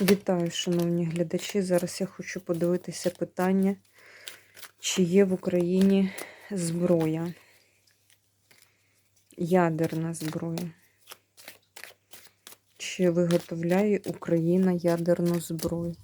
Вітаю, шановні глядачі. Зараз я хочу подивитися питання, чи є в Україні зброя, ядерна зброя. Чи виготовляє Україна ядерну зброю?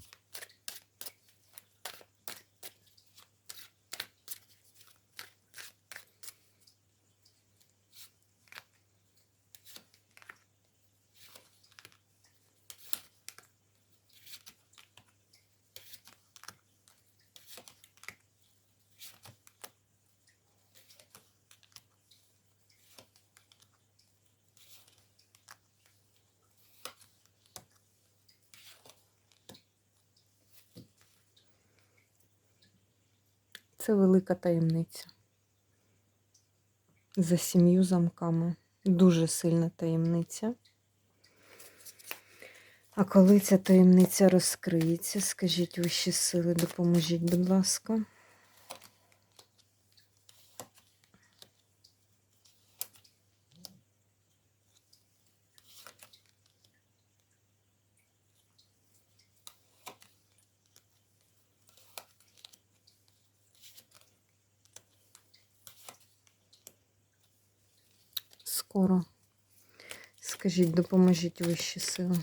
Це велика таємниця. За сім'ю замками. Дуже сильна таємниця. А коли ця таємниця розкриється, скажіть вищі сили, допоможіть, будь ласка. Скоро. Скажіть, допоможіть вищі сили.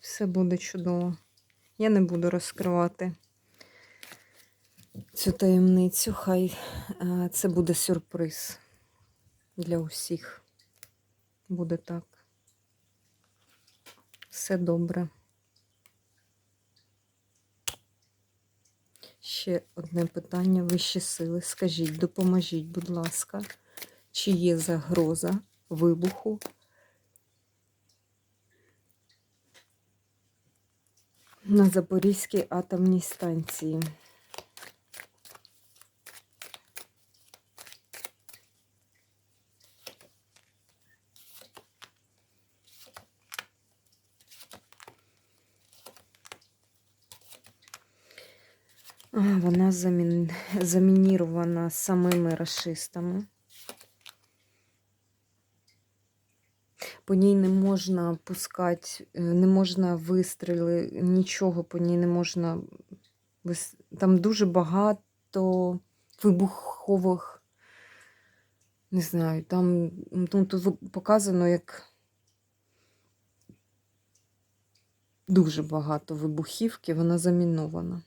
Все буде чудово. Я не буду розкривати цю таємницю. Хай е, це буде сюрприз для усіх. Буде так. Все добре. Ще одне питання. Вищі сили. Скажіть, допоможіть, будь ласка, чи є загроза вибуху на Запорізькій атомній станції? Вона замін... замінірована самими расистами. По ній не можна пускати, е, не можна вистріли, нічого по ній не можна. Там дуже багато вибухових, не знаю, там ну, тут показано, як дуже багато вибухівки, вона замінована.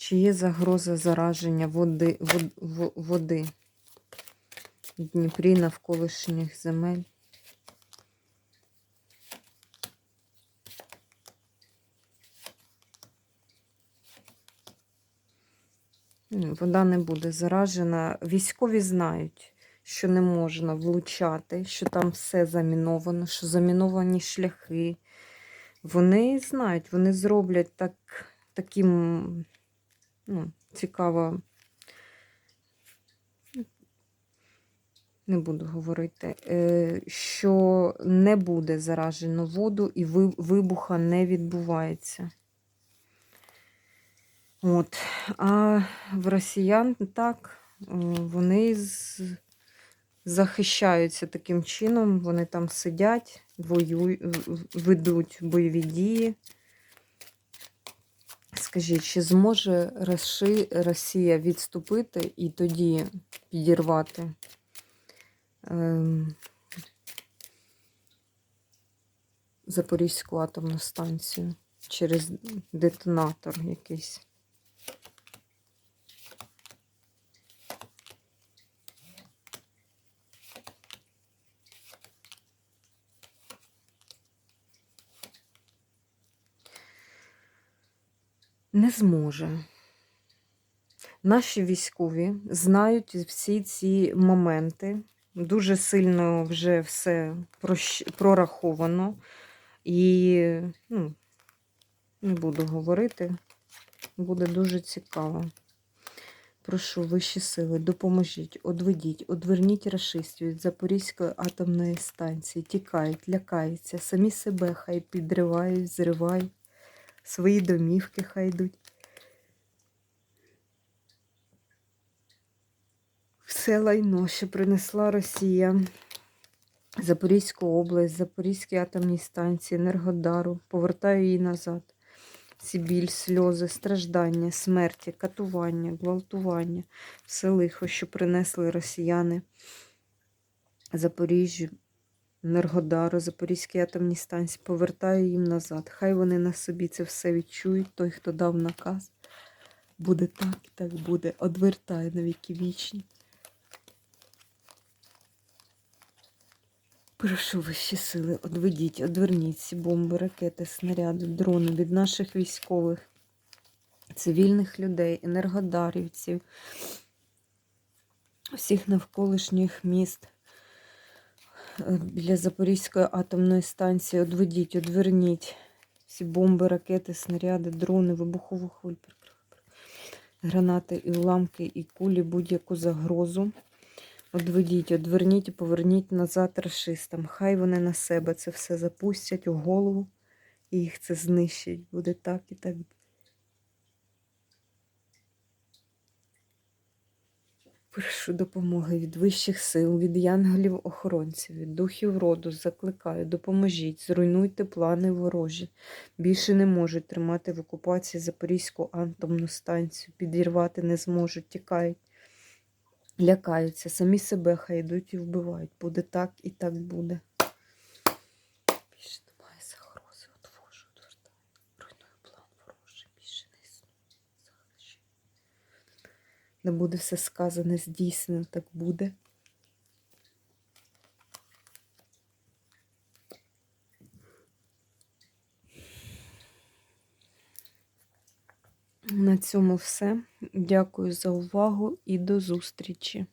Чи є загроза зараження води, вод- води в Дніпрі навколишніх земель? Вода не буде заражена. Військові знають, що не можна влучати, що там все заміновано, що заміновані шляхи. Вони знають, вони зроблять так, таким ну, цікаво. Не буду говорити, е, що не буде заражено воду і вибуха не відбувається. От. А в росіян так, вони захищаються таким чином, вони там сидять, воюють, ведуть бойові дії. Скажіть, чи зможе Росія відступити і тоді підірвати ем, Запорізьку атомну станцію через детонатор якийсь? Не зможе. Наші військові знають всі ці моменти. Дуже сильно вже все прораховано. І ну, не буду говорити, буде дуже цікаво. прошу вищі сили, допоможіть, одведіть, одверніть рашистів від Запорізької атомної станції. Тікають, лякаються, самі себе хай підривають, зривають, свої домівки хай йдуть. Все лайно, що принесла Росія. Запорізьку область, Запорізькі атомні станції, Енергодару, повертаю її назад. Ці біль, сльози, страждання, смерті, катування, гвалтування, все лихо, що принесли росіяни Запоріжжю, Енергодару, Запорізькій атомній станції, повертаю їм назад. Хай вони на собі це все відчують. Той, хто дав наказ, буде так і так буде. Одвертає на віки вічні. Прошу вищі сили, одведіть, одверніть ці бомби, ракети, снаряди, дрони від наших військових, цивільних людей, енергодарівців, всіх навколишніх міст біля Запорізької атомної станції. Одведіть, одверніть ці бомби, ракети, снаряди, дрони, вибухову хвиль, гранати і уламки, і кулі, будь-яку загрозу. Одведіть, одверніть і поверніть назад расистам. Хай вони на себе це все запустять у голову і їх це знищить. Буде так і так. Прошу допомоги від вищих сил, від янголів-охоронців, від духів роду. Закликаю, допоможіть, зруйнуйте плани ворожі. Більше не можуть тримати в окупації Запорізьку атомну станцію. Підірвати не зможуть, тікають лякаються, самі себе хай йдуть і вбивають. Буде так і так буде. Не буде все сказане, здійснено, так буде. На цьому все. Дякую за увагу і до зустрічі!